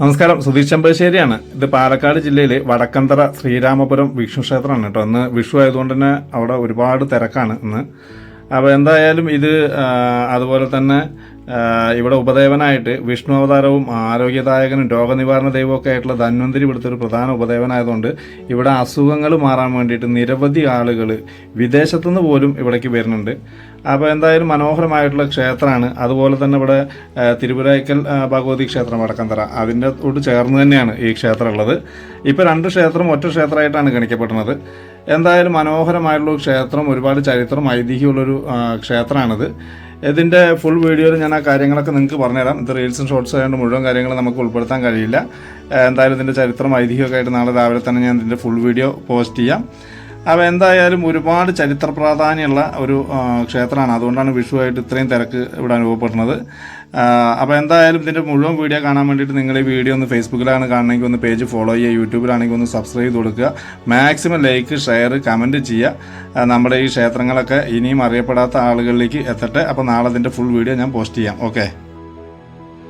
നമസ്കാരം. സുധീഷ് ചെമ്പശ്ശേരിയാണ് ഇത് പാലക്കാട് ജില്ലയിലെ വടക്കന്തറ ശ്രീരാമപുരം വിഷ്ണു ക്ഷേത്രമാണ് കേട്ടോ. ഇന്ന് വിഷു ആയതുകൊണ്ട് തന്നെ അവിടെ ഒരുപാട് തിരക്കാണ് ഇന്ന്. അപ്പോൾ എന്തായാലും ഇത് അതുപോലെ തന്നെ ഇവിടെ ഉപദേവനായിട്ട് വിഷ്ണു അവതാരവും ആരോഗ്യദായകനും രോഗനിവാരണ ദൈവമൊക്കെ ആയിട്ടുള്ള ധന്വന്തിരി ഇവിടുത്തെ ഒരു പ്രധാന ഉപദേവനായതുകൊണ്ട് ഇവിടെ അസുഖങ്ങൾ മാറാൻ വേണ്ടിയിട്ട് നിരവധി ആളുകൾ വിദേശത്തുനിന്ന് പോലും ഇവിടേക്ക് വരുന്നുണ്ട്. അപ്പോൾ എന്തായാലും മനോഹരമായിട്ടുള്ള ക്ഷേത്രമാണ്. അതുപോലെ തന്നെ ഇവിടെ തിരുപുരായ്ക്കൽ ഭഗവതി ക്ഷേത്രം വടക്കന്തറ അതിന്റെ തൊട്ട് ചേർന്ന് തന്നെയാണ് ഈ ക്ഷേത്രം ഉള്ളത് ഇപ്പോൾ രണ്ട് ക്ഷേത്രം ഒറ്റ ക്ഷേത്രമായിട്ടാണ് ഗണിക്കപ്പെടുന്നത്. എന്തായാലും മനോഹരമായിട്ടുള്ള ക്ഷേത്രം ഒരുപാട് ചരിത്രം ഐതിഹ്യമുള്ളൊരു ക്ഷേത്രമാണിത്. ഇതിന്റെ ഫുൾ വീഡിയോയിൽ ഞാൻ ആ കാര്യങ്ങളൊക്കെ നിങ്ങൾക്ക് പറഞ്ഞുതരാം. ഇത് റീൽസും ഷോർട്സ് ആയതുകൊണ്ട് മുഴുവൻ കാര്യങ്ങളും നമുക്ക് ഉൾപ്പെടുത്താൻ കഴിയില്ല. എന്തായാലും ഇതിന്റെ ചരിത്രം ഐതിഹ്യമൊക്കെ ആയിട്ട് നാളെ രാവിലെ തന്നെ ഞാൻ ഇതിന്റെ ഫുൾ വീഡിയോ പോസ്റ്റ് ചെയ്യാം. അപ്പോൾ എന്തായാലും ഒരുപാട് ചരിത്ര പ്രാധാന്യമുള്ള ഒരു ക്ഷേത്രമാണ്. അതുകൊണ്ടാണ് വിഷുവായിട്ട് ഇത്രയും തിരക്ക് ഇവിടെ അനുഭവപ്പെടുന്നത്. അപ്പോൾ എന്തായാലും ഇതിന്റെ മുഴുവൻ വീഡിയോ കാണാൻ വേണ്ടിയിട്ട് നിങ്ങൾ ഈ വീഡിയോ ഒന്ന് ഫേസ്ബുക്കിലാണ് കാണണമെങ്കിൽ ഒന്ന് പേജ് ഫോളോ ചെയ്യുക യൂട്യൂബിലാണെങ്കിൽ ഒന്ന് സബ്സ്ക്രൈബ് ചെയ്ത് കൊടുക്കുക. മാക്സിമം ലൈക്ക് ഷെയർ കമന്റ് ചെയ്യുക. നമ്മുടെ ഈ ക്ഷേത്രങ്ങളൊക്കെ ഇനിയും അറിയപ്പെടാത്ത ആളുകളിലേക്ക് എത്തട്ടെ. അപ്പോൾ നാളെ ഇതിന്റെ ഫുൾ വീഡിയോ ഞാൻ പോസ്റ്റ് ചെയ്യാം. ഓക്കെ?